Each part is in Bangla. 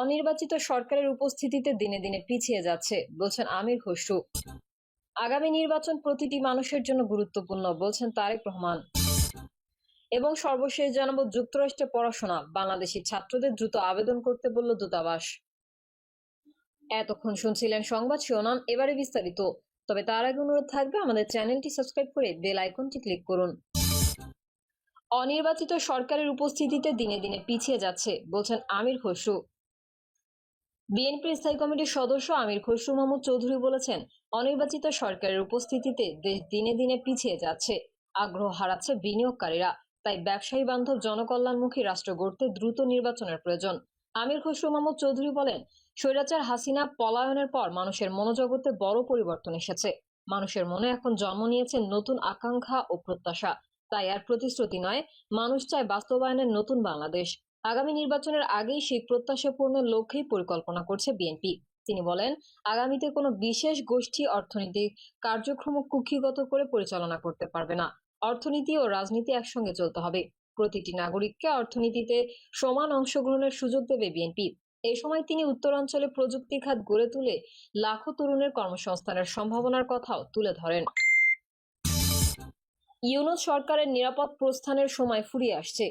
অনির্বাচিত সরকারের উপস্থিতিতে দিনে দিনে পিছিয়ে যাচ্ছে, বলছেন আমির খসরু। আগামী নির্বাচন প্রতিটি মানুষের জন্য গুরুত্বপূর্ণ, বলছেন তারেক রহমান। এবং সর্বশেষ জানাব যুক্তরাষ্ট্রে পড়াশোনা, বাংলাদেশি ছাত্রদের দ্রুত আবেদন করতে বলল দূতাবাস। এতক্ষণ শুনছিলেন সংবাদ শিরোনাম, এবারে বিস্তারিত। তবে তার আগে অনুরোধ থাকবে, আমাদের চ্যানেলটি সাবস্ক্রাইব করে বেল আইকনটি ক্লিক করুন। অনির্বাচিত সরকারের উপস্থিতিতে দিনে দিনে পিছিয়ে যাচ্ছে, বলছেন আমির খসরু। বিএনপির স্থায়ী কমিটির সদস্য আমির খসরু মাহমুদ চৌধুরী বলেছেন, অনির্বাচিত সরকারের উপস্থিতিতে দেশ দিনে দিনে পিছিয়ে যাচ্ছে, আগ্রহ হারাচ্ছে বিনিয়োগকারীরা, তাই ব্যবসায়ী বান্ধব জনকল্যাণমুখী রাষ্ট্র গড়তে দ্রুত নির্বাচনের প্রয়োজন। আমির খসরু মাহমুদ চৌধুরী বলেন, স্বৈরাচার হাসিনা পলায়নের পর মানুষের মনোজগতে বড় পরিবর্তন এসেছে। মানুষের মনে এখন জন্ম নিয়েছে নতুন আকাঙ্ক্ষা ও প্রত্যাশা। তাই আর প্রতিশ্রুতি নয়, মানুষ চায় বাস্তবায়নের নতুন বাংলাদেশ। আগামী নির্বাচনের আগেই সেই প্রত্যাশা পূর্ণের লক্ষ্যেই পরিকল্পনা করছে বিএনপি। তিনি বলেন, আগামীতে কোনো বিশেষ গোষ্ঠী অর্থনৈতিক কার্যক্রম কুক্ষিগত করে পরিচালনা করতে পারবে না। অর্থনীতি ও রাজনীতি একসঙ্গে চলতে হবে। প্রতিটি নাগরিককে অর্থনীতিতে সমান অংশগ্রহণের সুযোগ দেবে বিএনপি। এ সময় তিনি উত্তরাঞ্চলে প্রযুক্তি খাত গড়ে তুলে লাখো তরুণের কর্মসংস্থানের সম্ভাবনার কথাও তুলে ধরেন। ইউনুস সরকারের নিরাপদ প্রস্থানের সময় ফুরিয়ে আসছে।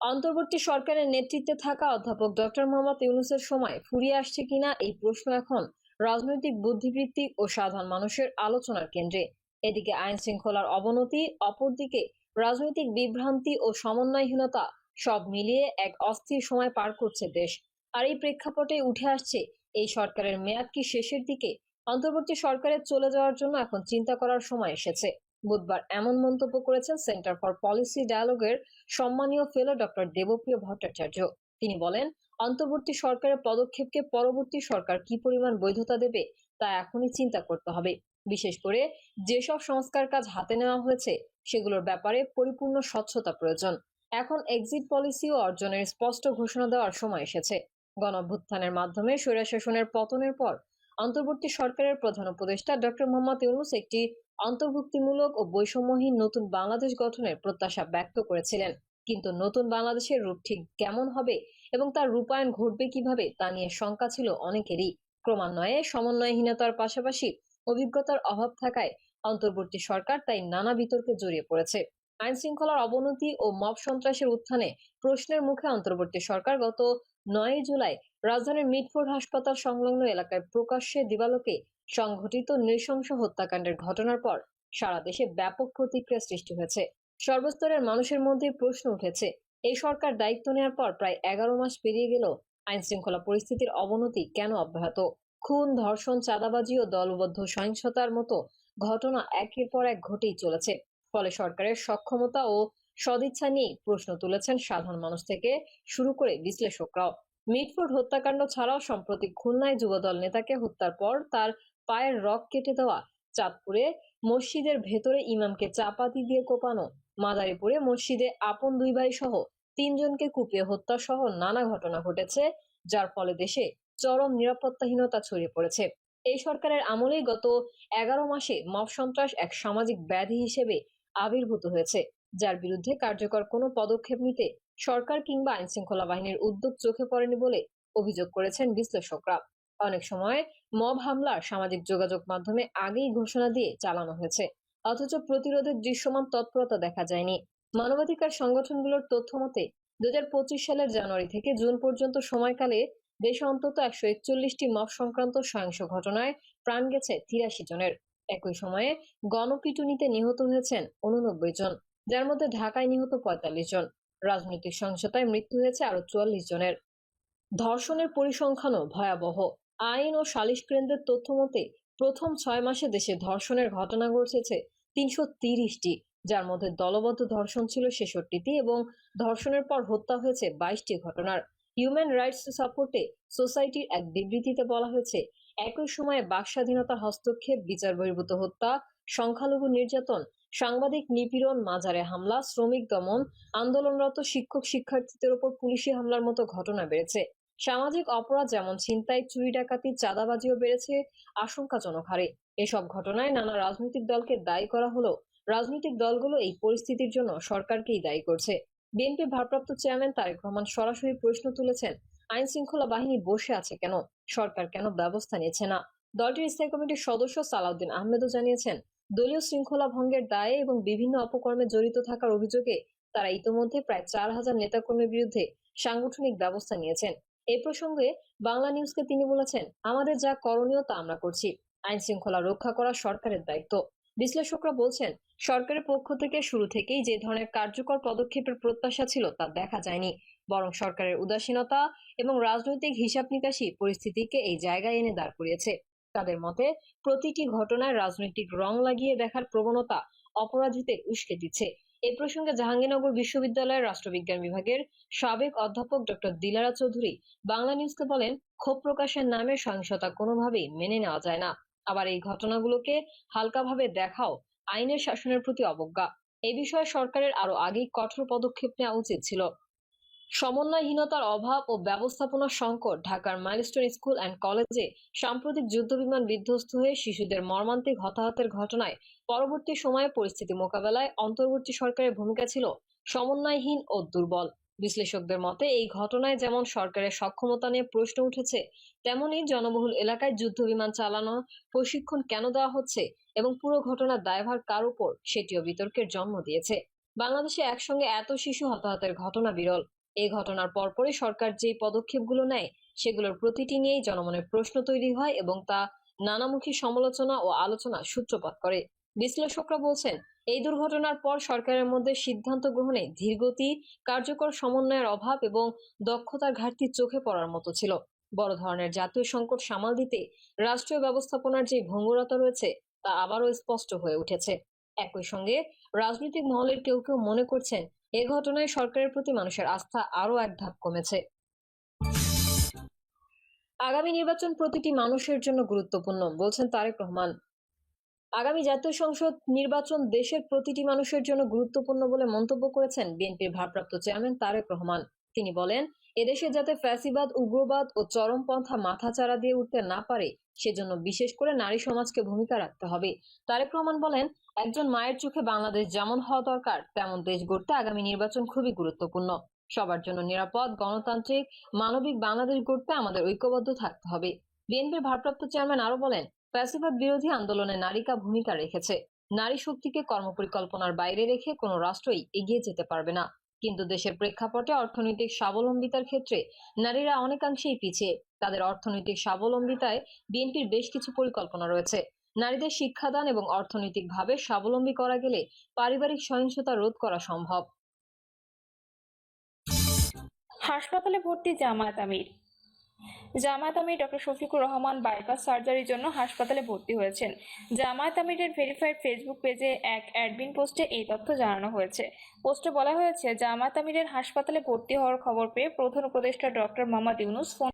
অন্তর্বর্তী সরকারের নেতৃত্বে থাকা অধ্যাপক ডক্টর মোহাম্মদ ইউনুসের সময় ফুরিয়ে আসছে কিনা এই প্রশ্ন এখন রাজনৈতিক বুদ্ধিবৃত্তিক ও সাধারণ মানুষের আলোচনার কেন্দ্রে। এদিকে আইন শৃঙ্খলার অবনতি, অপরদিকে রাজনৈতিক বিভ্রান্তি ও সমন্বয়হীনতা সব মিলিয়ে এক অস্থির সময় পার করছে দেশ। আর এই প্রেক্ষাপটে উঠে আসছে এই সরকারের মেয়াদ কি শেষের দিকে? অন্তর্বর্তী সরকারের চলে যাওয়ার জন্য এখন চিন্তা করার সময় এসেছে। বুধবার এমন মন্তব্য করেছেন সেন্টার ফর পলিসি ডায়ালগের সম্মানীয় ফেলো ডক্টর দেবপ্রিয় ভট্টাচার্য। তিনি বলেন, অন্তর্বর্তী সরকারের পদক্ষেপকে পরবর্তী সরকার কি পরিমাণ বৈধতা দেবে তা এখনই চিন্তা করতে হবে। বিশেষ করে যেসব সংস্কার কাজ হাতে নেওয়া হয়েছে সেগুলোর ব্যাপারে পরিপূর্ণ স্বচ্ছতা প্রয়োজন। এখন এক্সিট পলিসি ও অর্জনের স্পষ্ট ঘোষণা দেওয়ার সময় এসেছে। গণঅভ্যুত্থানের মাধ্যমে স্বৈরশাসনের পতনের পর অন্তর্বর্তী সরকারের প্রধান উপদেষ্টা ডক্টর মোহাম্মদ ইউনুস একটি অন্তর্ভুক্তিমূলক ও বৈষম্যহীন নতুন বাংলাদেশ গঠনের প্রত্যাশা ব্যক্ত করেছিলেন। কিন্তু নতুন বাংলাদেশের রূপ ঠিক কেমন হবে এবং তার রূপায়ণ ঘটবে কীভাবে তা নিয়ে শঙ্কা ছিল অনেকেরই। ক্রমান্বয়ে সমন্বয়হীনতার পাশাপাশি অভিজ্ঞতার অভাব থাকায় অন্তর্বর্তী সরকার তাই নানা বিতর্কে জড়িয়ে পড়েছে। আইন শৃঙ্খলার অবনতি ও মব সন্ত্রাসের উত্থানে প্রশ্নের মুখে অন্তর্বর্তী সরকার গত নয় জুলাই রাজধানীর মিটফোর্ড হাসপাতাল সংলগ্ন এলাকায় প্রকাশ্যে দিবালোকে সংঘটিত নৃশংস হত্যাকাণ্ডের ঘটনার পর সারা দেশে ব্যাপক প্রতিক্রিয়া সৃষ্টি হয়েছে। সর্বস্তরের মানুষের মধ্যে প্রশ্ন উঠেছে, এই সরকার দায়িত্ব নেওয়ার পর প্রায় এগারো মাস পেরিয়ে গেল আইন শৃঙ্খলা পরিস্থিতির অবনতি কেন অব্যাহত? খুন, ধর্ষণ, চাঁদাবাজি ও দলবদ্ধ সহিংসতার মতো ঘটনা একের পর এক ঘটেই চলেছে। ফলে সরকারের সক্ষমতা ও সদিচ্ছা নিয়ে প্রশ্ন তুলেছেন সাধারণ মানুষ থেকে শুরু করে বিশ্লেষকরাও। মিটফোর্ড হত্যাকাণ্ড ছাড়াও সম্প্রতি খুলনায় যুবদল নেতাকে হত্যার পর তার পায়ের রক কেটে দেওয়া, চাঁদপুরে মসজিদের ভেতরে ইমামকে চাপাতি দিয়ে কোপানো, মাদারীপুরে মসজিদে আপন দুই ভাই সহ তিনজনকে কুপিয়ে হত্যা সহ নানা ঘটনা ঘটেছে, যার ফলে দেশে চরম নিরাপত্তাহীনতা ছড়িয়ে পড়েছে। এই সরকারের আমলেই গত এগারো মাসে মব সন্ত্রাস এক সামাজিক ব্যাধি হিসেবে আবির্ভূত হয়েছে, যার বিরুদ্ধে কার্যকর কোনো পদক্ষেপ নিতে সরকার কিংবা আইনশৃঙ্খলা বাহিনীর উদ্যোগ চোখে পড়েনি বলে অভিযোগ করেছেন বিশ্লেষকরা। অনেক সময় মব হামলার সামাজিক যোগাযোগ মাধ্যমে আগেই ঘোষণা দিয়ে চালানো হয়েছে। অথচ প্রতিরোধের দৃশ্যমান তৎপরতা দেখা যায়নি। মানবাধিকার সংগঠনগুলোর তথ্য মতে দু সালের জানুয়ারি থেকে জুন পর্যন্ত সময়কালে দেশে অন্তত একশো একচল্লিশটি মব সংক্রান্ত সহিংস ঘটনায় প্রাণ গেছে তিরাশি জনের। একই সময়ে গণপিটুনিতে নিহত হয়েছেন উননব্বই জন, যার মধ্যে ঢাকায় নিহত পঁয়তাল্লিশ জন। রাজনৈতিক সহিংসতায় মৃত্যু হয়েছে আরও চুয়াল্লিশ জনের। ধর্ষণের পরিসংখ্যানও ভয়াবহ। আইন ও সালিশ কেন্দ্রের তথ্য মতে, প্রথম ছয় মাসে দেশে ধর্ষণের ঘটনা ঘটেছে তিনশো তিরিশটি, যার মধ্যে দলবদ্ধ ধর্ষণ ছিল ছেষট্টিটি এবং ধর্ষণের পর হত্যা হয়েছে বাইশটি ঘটনার। হিউম্যান রাইটস সাপোর্টে সোসাইটির এক বিবৃতিতে বলা হয়েছে, একই সময়ে বাক স্বাধীনতার হস্তক্ষেপ, বিচার বহির্ভূত হত্যা, সংখ্যালঘু নির্যাতন, সাংবাদিক নিপীড়ন, মাজারে হামলা, শ্রমিক দমন, আন্দোলনরত শিক্ষক শিক্ষার্থীদের ওপর পুলিশি হামলার মতো ঘটনা বেড়েছে। সামাজিক অপরাধ যেমন ছিনতাই, চুরি ডাকাতি, চাঁদাবাজিও বেড়েছে, আশঙ্কাজনক হারে। এসব ঘটনায় নানা রাজনৈতিক দলকে দায়ী করা হলো রাজনৈতিক দলগুলো এই পরিস্থিতির জন্য সরকারকেই দায়ী করছে। বিএনপি ভারপ্রাপ্ত চেয়ারম্যান তারেক রহমান সরাসরি প্রশ্ন তুলেছেন আইন শৃঙ্খলা বাহিনী বসে আছে কেন? সরকার কেন ব্যবস্থা নিচ্ছে না? দলটির স্থায়ী কমিটির সদস্য সালাউদ্দিন আহমেদও জানিয়েছেন, দলীয় শৃঙ্খলা ভঙ্গের দায়ে এবং বিভিন্ন অপকর্মে জড়িত থাকার অভিযোগে তারা ইতোমধ্যে প্রায় চার হাজার নেতাকর্মীর বিরুদ্ধে সাংগঠনিক ব্যবস্থা নিয়েছেন। এই প্রসঙ্গে বাংলা নিউজকে তিনি বলেছেন, আমাদের যা করণীয় তা আমরা করছি। আইন শৃঙ্খলা রক্ষা করা সরকারের দায়িত্ব। বিশ্লেষকরা বলছেন, সরকারের পক্ষ থেকে শুরু থেকেই যে ধরনের কার্যকর পদক্ষেপের প্রত্যাশা ছিল তা দেখা যায়নি। বরং সরকারের উদাসীনতা এবং রাজনৈতিক হিসাব নিকাশি পরিস্থিতিকে এই জায়গায় এনে দাঁড় করিয়েছে। তাদের মতে, প্রতিটি ঘটনায় রাজনৈতিক রং লাগিয়ে দেখার প্রবণতা অপরাধীদের উস্কে দিচ্ছে। এই প্রসঙ্গে জাহাঙ্গীরনগর বিশ্ববিদ্যালয়ের রাষ্ট্রবিজ্ঞান বিভাগের সাবেক অধ্যাপক ডক্টর দিলারা চৌধুরী বাংলা নিউজকে বলেন, ক্ষোভ প্রকাশের নামে সহিংসতা কোনোভাবেই মেনে নেওয়া যায় না। আবার এই ঘটনাগুলোকে হালকাভাবে দেখাও আইনের শাসনের প্রতি অবজ্ঞা। এ বিষয়ে সরকারের আরও আগেই কঠোর পদক্ষেপ নেওয়া উচিত ছিল। সমন্বয়হীনতার অভাব ও ব্যবস্থাপনা সংকট ঢাকার মাইলস্টোন স্কুল অ্যান্ড কলেজে সাম্প্রতিক যুদ্ধবিমান বিধ্বস্ত হয়ে শিশুদের মর্মান্তিক হতাহতের ঘটনায় পরবর্তী সময়ে পরিস্থিতি মোকাবেলায় অন্তর্বর্তী সরকারের ভূমিকা ছিল সমন্বয়হীন ও দুর্বল। বিশ্লেষকদের মতে, এই ঘটনায় যেমন সরকারের সক্ষমতা নিয়ে প্রশ্ন উঠেছে, তেমনি জনবহুল এলাকায় যুদ্ধবিমান চালানো, প্রশিক্ষণ কেন দেওয়া হচ্ছে এবং পুরো ঘটনার দায়ভার কার উপর সেটিও বিতর্কের জন্ম দিয়েছে। বাংলাদেশে একসঙ্গে এত শিশু হতাহতের ঘটনা বিরল। এই ঘটনার পরপরই সরকার যে পদক্ষেপগুলো নেয়, সেগুলোর প্রতিটি নিয়েই জনমনে প্রশ্ন তৈরি হয় এবং তা নানামুখী সমালোচনা ও আলোচনা সূত্রপাত করে। বিশ্লেষকরা বলছেন, এই দুর্ঘটনার পর সরকারের মধ্যে সিদ্ধান্ত গ্রহণে ধীরগতি, কার্যকর সমন্বয়ের অভাব এবং দক্ষতার ঘাটতি চোখে পড়ার মতো ছিল। বড় ধরনের জাতীয় সংকট সামাল দিতে রাষ্ট্রীয় ব্যবস্থাপনার যে ভঙ্গুরতা রয়েছে, তা আবারও স্পষ্ট হয়ে উঠেছে। একই সঙ্গে রাজনৈতিক মহলের কেউ কেউ মনে করছেন এ ঘটনায় সরকারের প্রতি মানুষের আস্থা আরও এক ধাপ কমেছে। আগামী নির্বাচন প্রতিটি মানুষের জন্য গুরুত্বপূর্ণ, বলছেন তারেক রহমান। আগামী জাতীয় সংসদ নির্বাচন দেশের প্রতিটি মানুষের জন্য গুরুত্বপূর্ণ বলে মন্তব্য করেছেন বিএনপির ভারপ্রাপ্ত চেয়ারম্যান তারেক রহমান। তিনি বলেন এদেশে যাতে ফ্যাসিবাদ, উগ্রবাদ ও চরমপন্থা মাথাচাড়া দিয়ে উঠতে না পারে, সেজন্য বিশেষ করে নারী সমাজকে ভূমিকা রাখতে হবে। তারেক রহমান বলেন, একজন মায়ের চোখে বাংলাদেশ যেমন হওয়া দরকার, তেমন দেশ গড়তে আগামী নির্বাচন খুবই গুরুত্বপূর্ণ। সবার জন্য নিরাপদ, গণতান্ত্রিক, মানবিক বাংলাদেশ গড়তে আমাদের ঐক্যবদ্ধ থাকতে হবে। বিএনপির ভারপ্রাপ্ত চেয়ারম্যান আরও বলেন, ফ্যাসিবাদ বিরোধী আন্দোলনে নারীকা ভূমিকা রেখেছে। নারী শক্তিকে কর্মপরিকল্পনার বাইরে রেখে কোনো রাষ্ট্রই এগিয়ে যেতে পারবে না। কিন্তু দেশের প্রেক্ষাপটে অর্থনৈতিক স্বাবলম্বিতার ক্ষেত্রে নারীরা অনেকাংশেই পিছিয়ে। তাদের অর্থনৈতিক স্বাবলম্বিতায় বিএনপির বেশ কিছু পরিকল্পনা রয়েছে। নারীদের শিক্ষাদান এবং অর্থনৈতিকভাবে স্বাবলম্বী করা গেলে পারিবারিক সহিংসতা রোধ করা সম্ভব। হাসপাতালে ভর্তি জামায়াত আমির। জামায়াত আমির ডক্টর শফিকুর রহমান বাইপাস সার্জারির জন্য হাসপাতালে ভর্তি হয়েছেন। জামায়াত আমিরের ভেরিফাইড ফেসবুক পেজে এক অ্যাডমিন পোস্টে এই তথ্য জানানো হয়েছে। পোস্টে বলা হয়েছে, জামায়াত আমিরের হাসপাতালে ভর্তি হওয়ার খবর পেয়ে প্রধান উপদেষ্টা ডক্টর মোহাম্মদ ইউনুস ফোন